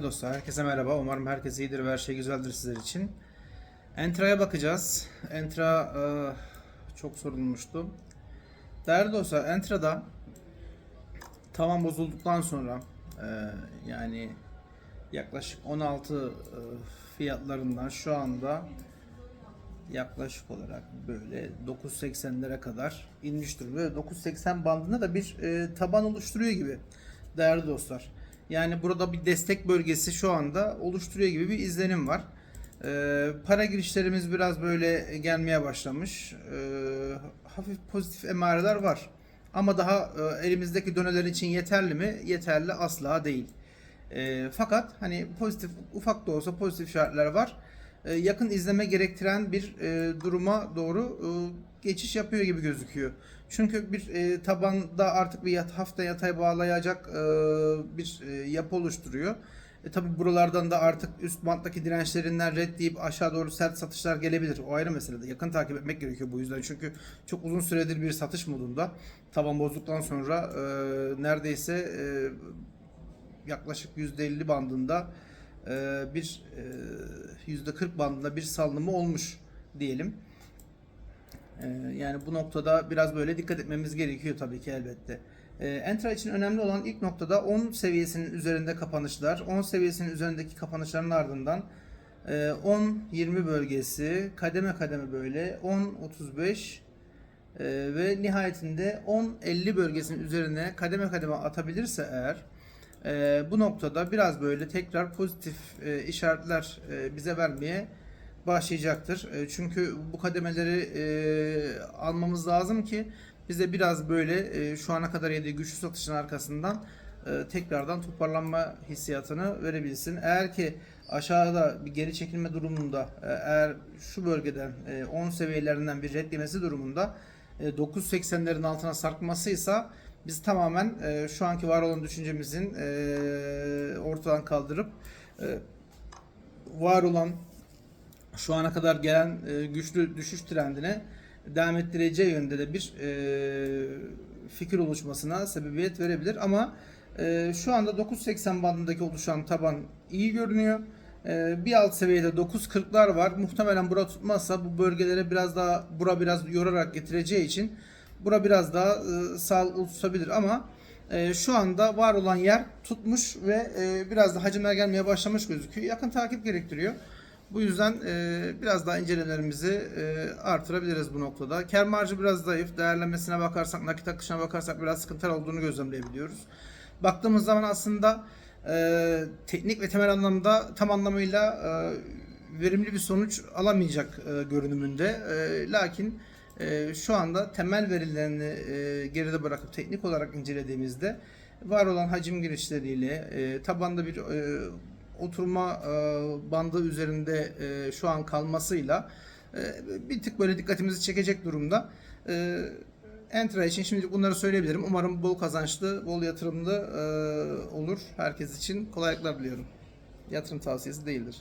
Dostlar herkese merhaba. Umarım herkes iyidir ve her şey güzeldir sizler için. Entra'ya bakacağız. Entra e, çok sorulmuştu. Değerli dostlar Entra'da tavan bozulduktan sonra e, yani yaklaşık 16 e, fiyatlarından şu anda yaklaşık olarak böyle 9.80'lere kadar inmiş durumda. Ve 9.80 bandında da bir taban oluşturuyor gibi değerli dostlar. Yani burada bir destek bölgesi şu anda oluşturuyor gibi bir izlenim var. E, para girişlerimiz biraz böyle gelmeye başlamış. E, hafif pozitif emareler var. Ama daha e, elimizdeki döneler için yeterli mi? Yeterli asla değil. E, fakat hani pozitif ufak da olsa pozitif işaretler var. E, yakın izleme gerektiren bir e, duruma doğru e, geçiş yapıyor gibi gözüküyor. Çünkü bir tabanda artık bir yat, hafta yatay bağlayacak bir yapı oluşturuyor. E tabi buralardan da artık üst banttaki dirençlerinden red deyip aşağı doğru sert satışlar gelebilir. O ayrı mesele. Yakın takip etmek gerekiyor bu yüzden. Çünkü çok uzun süredir bir satış modunda. Taban bozduktan sonra e, neredeyse e, yaklaşık %50 bandında bir e, %40 bandında bir salınımı olmuş diyelim. E, Yani bu noktada biraz böyle dikkat etmemiz gerekiyor tabii ki elbette. E, Entra için önemli olan ilk noktada 10 seviyesinin üzerinde kapanışlar. 10 seviyesinin üzerindeki kapanışların ardından e, 10-20 bölgesi kademe kademe böyle 10-35 e, ve nihayetinde 10-50 bölgesinin üzerine kademe kademe atabilirse eğer e, bu noktada biraz böyle tekrar pozitif e, işaretler e, bize vermeye başlayacaktır. E, çünkü bu kademeleri e, almamız lazım ki bize biraz böyle e, şu ana kadar yediği güçlü satışın arkasından e, tekrardan toparlanma hissiyatını verebilsin. Eğer ki aşağıda bir geri çekilme durumunda e, eğer şu bölgeden e, 10 seviyelerinden bir red yemesi durumunda e, 9.80'lerin altına sarkmasıysa biz tamamen e, şu anki var olan düşüncemizin e, ortadan kaldırıp e, var olan şu ana kadar gelen e, güçlü düşüş trendine devam ettireceği yönde de bir e, fikir oluşmasına sebebiyet verebilir. Ama e, şu anda 9.80 bandındaki oluşan taban iyi görünüyor. E, bir alt seviyede 9.40'lar var. Muhtemelen bura tutmazsa bu bölgelere biraz daha bura biraz yorarak getireceği için bura biraz daha e, sağlıklı tutabilir ama e, şu anda var olan yer tutmuş ve e, biraz da hacimler gelmeye başlamış gözüküyor. Yakın takip gerektiriyor. Bu yüzden e, biraz daha incelemelerimizi e, artırabiliriz bu noktada. Kar marjı biraz zayıf. Değerlenmesine bakarsak, nakit akışına bakarsak biraz sıkıntılar olduğunu gözlemleyebiliyoruz. Baktığımız zaman aslında e, teknik ve temel anlamda tam anlamıyla e, verimli bir sonuç alamayacak e, görünümünde. E, lakin şu anda temel verilerini e, geride bırakıp teknik olarak incelediğimizde var olan hacim girişleriyle e, tabanda bir e, oturma bandı üzerinde şu an kalmasıyla bir tık böyle dikkatimizi çekecek durumda. Entra için şimdilik bunları söyleyebilirim. Umarım bol kazançlı, bol yatırımlı olur. Herkes için kolaylıklar diliyorum. Yatırım tavsiyesi değildir.